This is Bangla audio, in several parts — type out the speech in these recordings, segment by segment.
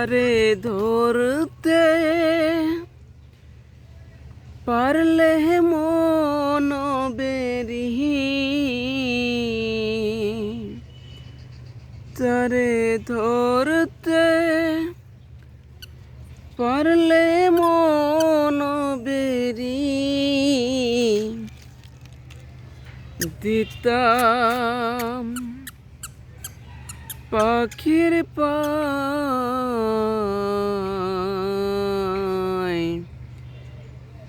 তারে ধরতে পারলে মন বেরি। তারে ধরতে পারলে মন বেরি। দিতাম পাখির পায়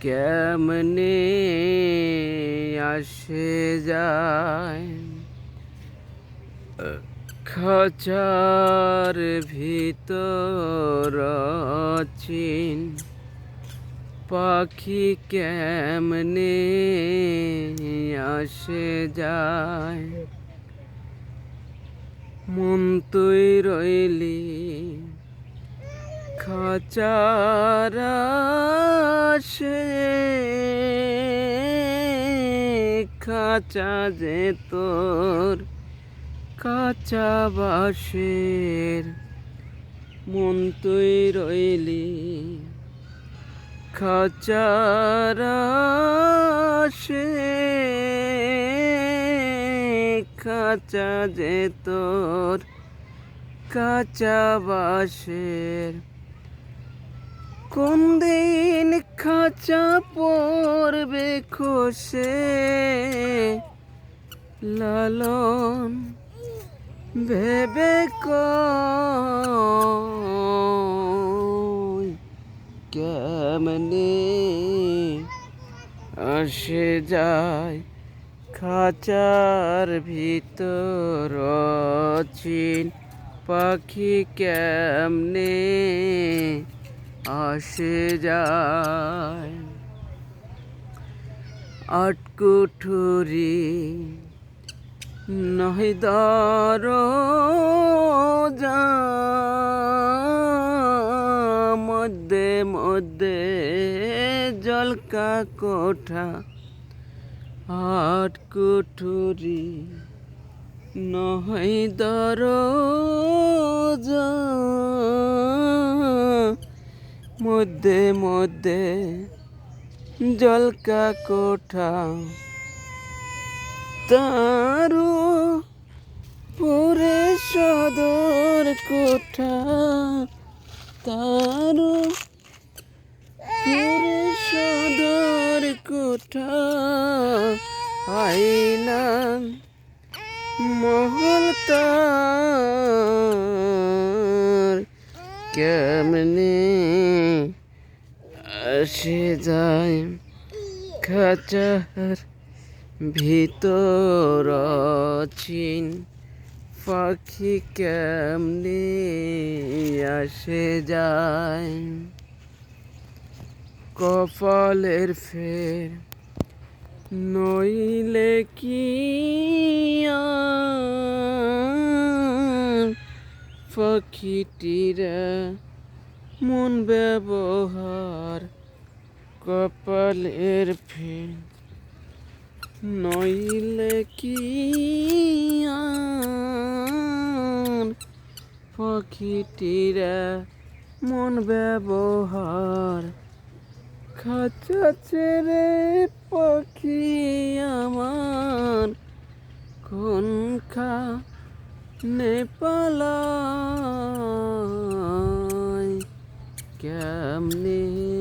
কেমনে আসে যায়? খাঁচার ভিতর চিন পাখি কেমনে আসে যায়? মন তুই রইলি খাচার সে খাঁচা যে তোর কাঁচা বাসের মন তুই রইলি। খাচার সে কাঁচা যে তোর কাঁচা বাসের কোন দিন খাঁচা পড়বে খসে? লালন ভেবে কেমনে আসে যায় খাঁচার ভিতর চিন পাখি কেমনে আসে যায়। আটকুঠুরি নহি দর মধ্যে মধ্যে জলকা কোঠা। আট কুঠুরি নয় দর মধ্যে মধ্যে জলকা কোঠা। তারু পুরে সদর কোঠা। তারু পুরে সদর কোঠা। আইনা মহল তার, কেমনে আসে যায় খাচার ভিতর চিন পাখি কেমনে আসে যায়। কপালের ফের নইলে কি পাখিটিরা মন ব্যবহার কপালের ফের নইলে কি পাখিটিরা মন ব্যবহার খাঁচা ছেড়ে পাখি আমার। কোন খা নেপালায় কেমনে